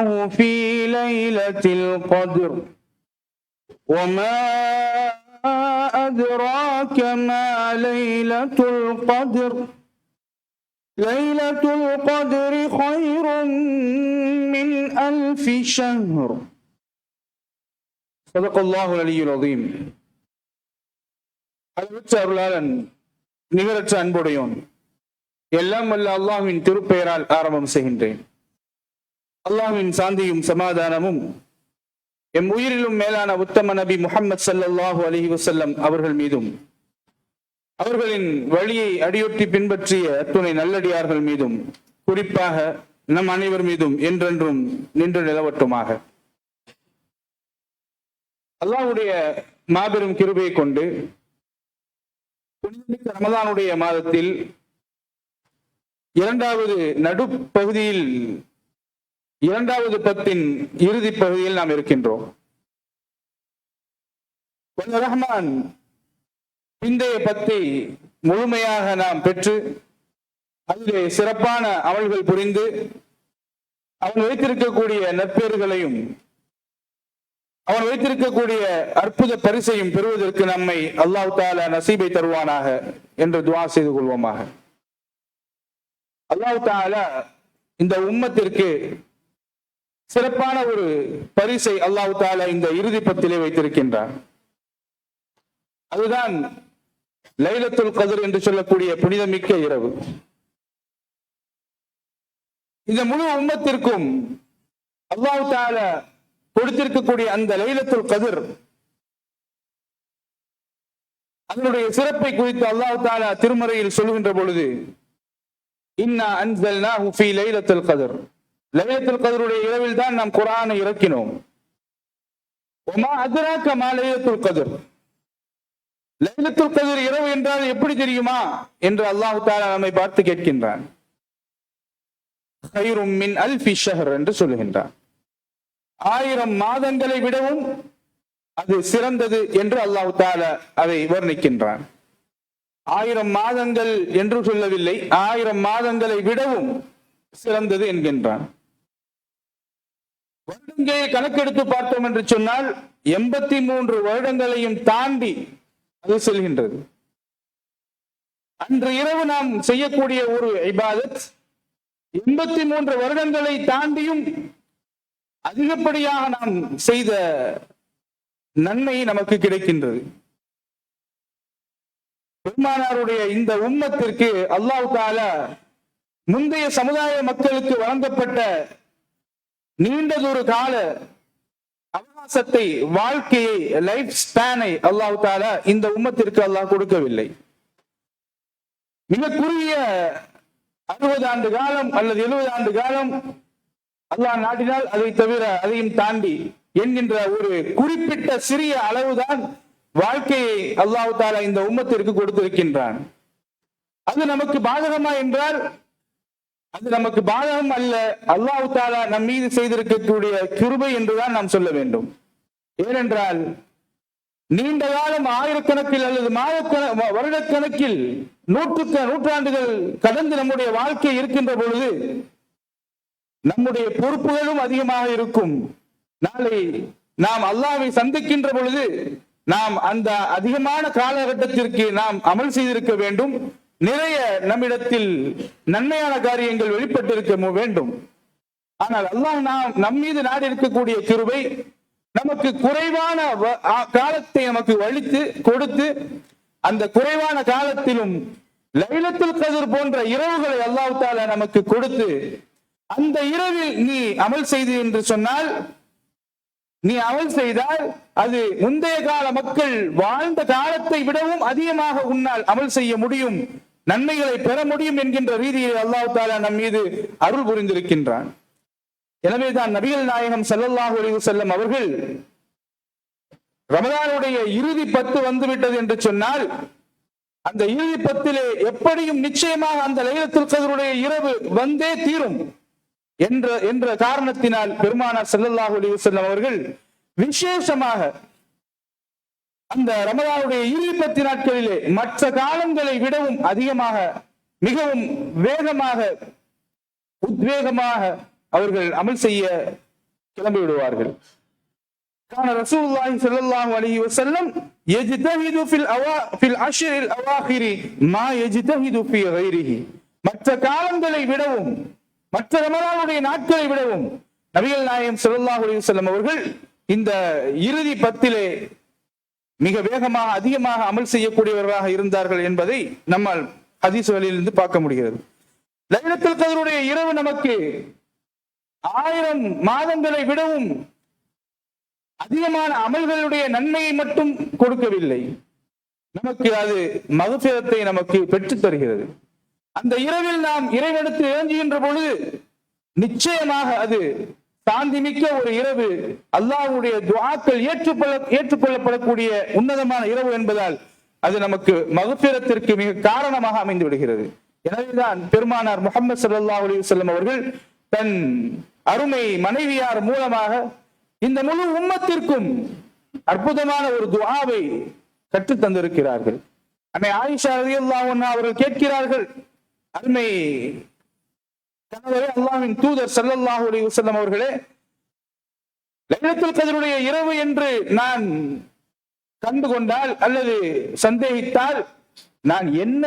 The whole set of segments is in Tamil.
أنزلناه في ليلة القدر وما أدراك ما ليلة القدر ليلة القدر خير من ألف شهر صدق الله العلي العظيم அளவற்ற அருளாளன் நிகரற்ற அன்புடையோன் எல்லாம் வல்ல அல்லாஹ்வின் திருப்பெயரால் ஆரம்பம் செய்கின்றேன் அல்லாஹின் சாந்தியும் சமாதானமும் எம் உயிரிலும் மேலான உத்தம நபி முகமது சல்லாஹூ அலைஹி வசல்லம் அவர்கள் மீதும் அவர்களின் வழியை அடியொற்றி பின்பற்றிய துணை நல்லடியார்கள் மீதும் குறிப்பாக நம் அனைவர் மீதும் என்றென்றும் நின்று நிலவட்டுமாக. அல்லாஹ்வுடைய மாபெரும் கிருபையை கொண்டு புனிதமிக்க ரமதானுடைய மாதத்தில் இரண்டாவது நடுப்பகுதியில் இரண்டாவது பத்தின் இறுதி பகுதியில் நாம் இருக்கின்றோம். ரஹ்மான் பிந்தைய பத்தை முழுமையாக நாம் பெற்று அதிலே சிறப்பான அமல்கள் புரிந்து அவன் வைத்திருக்கக்கூடிய நற்பேறுகளையும் அவன் வைத்திருக்கக்கூடிய அற்புத பரிசையும் பெறுவதற்கு நம்மை அல்லாஹ் தாலா நசீபை தருவானாக என்று துவா செய்து கொள்வோமாக. அல்லாஹ் தாலா இந்த உம்மத்திற்கு சிறப்பான ஒரு பரிசை அல்லாஹு தாலா இந்த இறுதி பத்திலே வைத்திருக்கின்றார் அதுதான் லைலத்துல் கதிர் என்று சொல்லக்கூடிய புனிதமிக்க இரவு. இந்த முழு உம்மத்திற்கும் அல்லாஹு தாலா கொடுத்திருக்கக்கூடிய அந்த லைலத்துல் கதிர் அதனுடைய சிறப்பை குறித்து அல்லாஹு தாலா திருமறையில் சொல்கின்ற பொழுது இன்னா அன்சல்னாஹு ஃபீ லைலத்துல் கதிர். லயத்துல் கதிருடைய இரவில் தான் நாம் குரானை இறக்கினோம். ஒமா அத்ராக மாலயத்துல் கதிர்? லைலத்துல் கதிர் இரவு என்றால் எப்படி தெரியுமா? என்று அல்லாஹு தாலா நம்மை பார்த்து கேட்கின்றான். மின் அல்ஃபி ஷஹர் என்று சொல்லுகின்றான். ஆயிரம் மாதங்களை விடவும் அது சிறந்தது என்று அல்லாஹு தாலா அதை வர்ணிக்கின்றான். ஆயிரம் மாதங்கள் என்று சொல்லவில்லை ஆயிரம் மாதங்களை விடவும் சிறந்தது என்கின்றான். வருடங்களை கணக்கெடுத்து பார்த்தோம் என்று சொன்னால் எண்பத்தி மூன்று வருடங்களையும் தாண்டி அது செல்கின்றது. அன்று இரவு நாம் செய்யக்கூடிய ஒரு இபாதத் எண்பத்தி மூன்று வருடங்களை தாண்டியும் அதிகப்படியாக நாம் செய்த நன்மை நமக்கு கிடைக்கின்றது. பெருமானாருடைய இந்த உம்மத்திற்கு அல்லாஹு தால முந்தைய சமுதாய மக்களுக்கு வழங்கப்பட்ட நீண்டதொரு கால அவகாசத்தை வாழ்க்கையை லைஃப் ஸ்பேனை அல்லாஹு தாலா இந்த உம்மத்திற்கு அல்லாஹ் கொடுக்கவில்லை. மிக குறுகிய அறுபது ஆண்டு காலம் அல்லது எழுபது ஆண்டு காலம் அல்லாஹ் நாட்டினால் அதை தவிர அதையும் தாண்டி என்கின்ற ஒரு குறிப்பிட்ட சிறிய அளவுதான் வாழ்க்கையை அல்லாஹு தாலா இந்த உம்மத்திற்கு கொடுத்திருக்கின்றான். அது நமக்கு பாதகமா என்றால் அது நமக்கு பாதகம் அல்ல. அல்லாஹு தாலா நம் மீது செய்திருக்கக்கூடிய கிருபை என்றுதான் நாம் சொல்ல வேண்டும். ஏனென்றால் நீண்ட காலம் ஆயிரக்கணக்கில் அல்லது மாதக்கண வருடக்கணக்கில் நூற்றுக்க நூற்றாண்டுகள் கடந்து நம்முடைய வாழ்க்கை இருக்கின்ற பொழுது நம்முடைய பொறுப்புகளும் அதிகமாக இருக்கும். நாளை நாம் அல்லாவை சந்திக்கின்ற பொழுது நாம் அந்த அதிகமான காலகட்டத்திற்கு நாம் அமல் செய்திருக்க வேண்டும். நிறைய நம்மிடத்தில் நன்மையான காரியங்கள் வெளிப்பட்டிருக்க வேண்டும். ஆனால் அல்லாஹ் நாம் நம் மீது நாடு இருக்கக்கூடிய கிருபை நமக்கு குறைவான வ- காலத்தை நமக்கு வலித்து கொடுத்து அந்த குறைவான காலத்திலும் லைலத்தில் கதிர் போன்ற இரவுகளை அல்லாஹ் தாலா நமக்கு கொடுத்து அந்த இரவில் நீ அமல் செய்து என்று சொன்னால் நீ அமல் செய்தால் அது முந்தைய கால மக்கள் வாழ்ந்த காலத்தை விடவும் அதிகமாக உன்னால் அமல் செய்ய முடியும். நன்மைகளை பெற முடியும் என்கின்ற ரீதியில் அல்லாஹ் தாலா நம் மீது அருள் புரிந்திருக்கின்றான். எனவேதான் நபிகள் நாயகம் செல்லல்லாஹு அலைஹி செல்லும் அவர்கள் ரமதானுடைய இறுதி பத்து வந்துவிட்டது என்று சொன்னால் அந்த இறுதி பத்திலே எப்படியும் நிச்சயமாக அந்த லைலத்தில் கதருடைய இரவு வந்தே தீரும் என்ற என்ற காரணத்தினால் பெருமானார் செல்லல்லாஹு அலைஹி செல்லும் அவர்கள் விசேஷமாக அந்த ரமதானுடைய இறுதி பத்து நாட்களிலே மற்ற காலங்களை விடவும் அதிகமாக மிகவும் வேகமாக உத்வேகமாக அவர்கள் அமல் செய்ய கிளம்பி விடுவார்கள் كان رسول الله صلى الله عليه وسلم يجتهد في الأوا... في العشر الأواخر ما يجتهد في غيره மற்ற காலங்களை விடவும் மற்ற ரமலானுடைய நாட்களை விடவும் நபிகள் நாயகம் ஸல்லல்லாஹு அலைஹி வஸல்லம் அவர்கள் இந்த இறுதி பத்திலே மிக வேகமாக அதிகமாக அமல் செய்யக்கூடியவர்களாக இருந்தார்கள் என்பதை நம்மால் ஹதீசுகளிலிருந்து பார்க்க முடிகிறது. லைலத்துல் கதருடைய இரவு நமக்கு ஆயிரம் மாதங்களை விடவும் அதிகமான அமல்களுடைய நன்மையை மட்டும் கொடுக்கவில்லை. நமக்கு அது மகசேதத்தை நமக்கு பெற்றுத் தருகிறது. அந்த இரவில் நாம் இறைவெடுத்து ஏங்குகின்ற பொழுது நிச்சயமாக அது சாந்திமிக்க ஒரு இரவு அல்லாஹ்வுடைய துவாக்கள் ஏற்றுக்கொள்ள ஏற்றுக்கொள்ளப்படக்கூடிய உன்னதமான இரவு என்பதால் அது நமக்கு மகபிரத்திற்கு மிக காரணமாக அமைந்து விடுகிறது. எனவேதான் பெருமானார் முகமது சல்லா அலைஹி அவர்கள் தன் அருமை மனைவியார் மூலமாக இந்த முழு உம்மத்திற்கும் அற்புதமான ஒரு துவாவை கற்றுத் தந்திருக்கிறார்கள். அன்னை ஆயிஷா ரலியல்லாஹு அன்ஹா அவர்கள் கேட்கிறார்கள் அருமை கணவரே அல்லாவின் தூதர் ஸல்லல்லாஹு அலி வசல்லம் அவர்களே லைலத்துல் கத்ருடைய இரவு என்று நான் கண்டு கொண்டால் அல்லது சந்தேகித்தால் நான் என்ன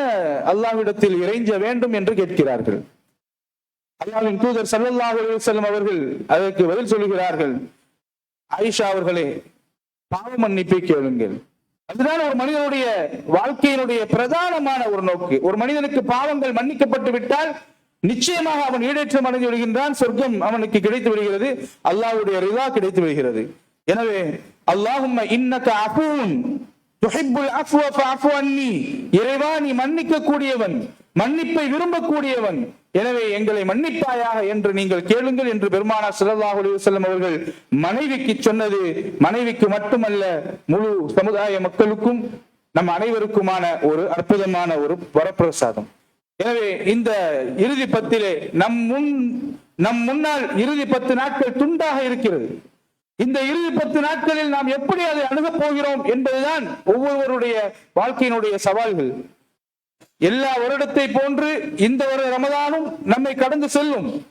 அல்லாவிடத்தில் இறைஞ்ச வேண்டும் என்று கேட்கிறார்கள். அல்லாவின் தூதர் ஸல்லல்லாஹு அலி வஸல்லம் அவர்கள் அதற்கு பதில் சொல்லுகிறார்கள் ஆயிஷா அவர்களே பாவ மன்னிப்பை கேளுங்கள். அதுதான் ஒரு மனிதனுடைய வாழ்க்கையினுடைய பிரதானமான ஒரு நோக்கு. ஒரு மனிதனுக்கு பாவங்கள் மன்னிக்கப்பட்டு விட்டால் நிச்சயமாக அவன் ஈடேற்றம் அடைந்து விடுகின்றான் சொர்க்கம் அவனுக்கு கிடைத்து விடுகிறது அல்லாவுடைய ரிதா கிடைத்து விடுகிறது. எனவே அல்லாஹும் இன்னக அஃபூன் இறைவா நீ மன்னிக்க கூடியவன் மன்னிப்பை விரும்பக்கூடியவன். எனவே எங்களை மன்னிப்பாயாக என்று நீங்கள் கேளுங்கள் என்று பெருமானார் ஸல்லல்லாஹு செல்லும் அவர்கள் மனைவிக்கு சொன்னது மனைவிக்கு மட்டுமல்ல முழு சமுதாய மக்களுக்கும் நம் அனைவருக்குமான ஒரு அற்புதமான ஒரு வரப்பிரசாதம். எனவே இந்த இறுதி பத்திலே நம் முன் நம் முன்னால் இறுதி பத்து நாட்கள் துண்டாக இருக்கிறது. இந்த இறுதி பத்து நாட்களில் நாம் எப்படி அதை அணுகப் போகிறோம் என்பதுதான் ஒவ்வொருவருடைய வாழ்க்கையினுடைய சவால்கள். எல்லா வருடத்தை போன்று இந்த வருட ரமதானும் நம்மை கடந்து செல்லும்.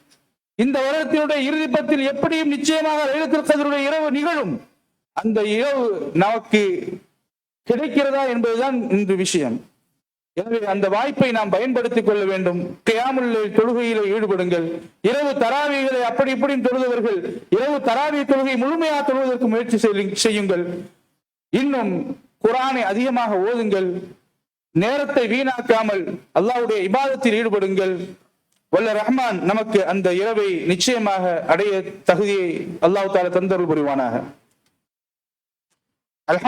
இந்த வருடத்தினுடைய இறுதி பத்தில் எப்படியும் நிச்சயமாக லைலத்துல் இரவு நிகழும். அந்த இரவு நமக்கு கிடைக்கிறதா என்பதுதான் இன்று விஷயம். எனவே அந்த வாய்ப்பை நாம் பயன்படுத்திக் கொள்ள வேண்டும். கியாமுள்ள தொழுகையிலே ஈடுபடுங்கள். இரவு தராவிகளை அப்படி இப்படி தொழுதவர்கள் இரவு தராவி தொழுகை முழுமையாக தொழுவதற்கு முயற்சி செய்யுங்கள். இன்னும் குரானை அதிகமாக ஓதுங்கள். நேரத்தை வீணாக்காமல் அல்லாவுடைய இபாதத்தில் ஈடுபடுங்கள். வல்ல ரஹ்மான் நமக்கு அந்த இரவை நிச்சயமாக அடைய தகுதியை அல்லாஹ் தால தந்தருள் புரிவானாக.